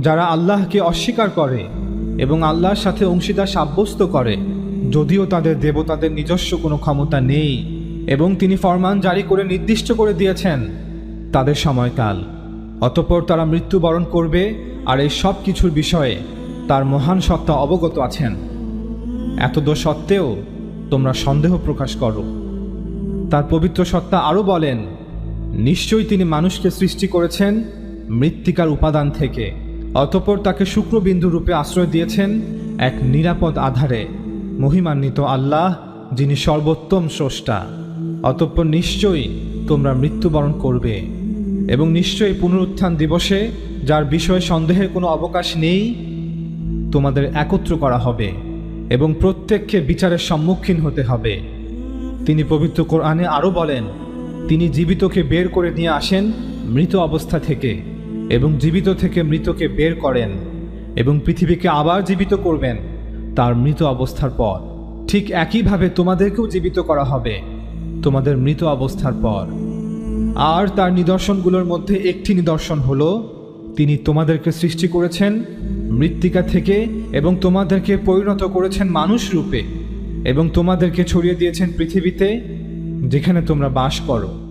যারা আল্লাহকে অস্বীকার করে এবং আল্লাহর সাথে অংশীদার সাব্যস্ত করে, যদিও তাদের দেবতাদের নিজস্ব কোনো ক্ষমতা নেই এবং তিনি ফরমান জারি করে নির্দিষ্ট করে দিয়েছেন তাদের সময়কাল। অতঃপর তারা মৃত্যুবরণ করবে আর এই সব কিছুর বিষয়ে তার মহান সত্তা অবগত আছেন। এতদ সত্ত্বেও তোমরা সন্দেহ প্রকাশ করো। তার পবিত্র সত্তা আরও বলেন, নিশ্চয়ই তিনি মানুষকে সৃষ্টি করেছেন মৃত্তিকার উপাদান থেকে। অতঃপর তাকে শুক্রবিন্দু রূপে আশ্রয় দিয়েছেন এক নিরাপদ আধারে মহিমান্বিত আল্লাহ, যিনি সর্বোত্তম স্রষ্টা। অতঃপর নিশ্চয়ই তোমরা মৃত্যুবরণ করবে এবং নিশ্চয়ই পুনরুত্থান দিবসে, যার বিষয়ে সন্দেহের কোনো অবকাশ নেই, তোমাদের একত্র করা হবে এবং প্রত্যেককে বিচারের সম্মুখীন হতে হবে। তিনি পবিত্র কোরআনে আরও বলেন, তিনি জীবিতকে বের করে নিয়ে আসেন মৃত অবস্থা থেকে। এবং জীবিত থেকে মৃতকে বের করেন এবং পৃথিবীকে আবার জীবিত করবেন তার মৃত অবস্থার পর। ঠিক একইভাবে তোমাদেরকেও জীবিত করা হবে তোমাদের মৃত অবস্থার পর। আর তার নিদর্শনগুলোর মধ্যে একটি নিদর্শন হলো, তিনি তোমাদেরকে সৃষ্টি করেছেন মৃত্তিকা থেকে এবং তোমাদেরকে পরিণত করেছেন মানুষ রূপে এবং তোমাদেরকে ছড়িয়ে দিয়েছেন পৃথিবীতে যেখানে তোমরা বাস করো।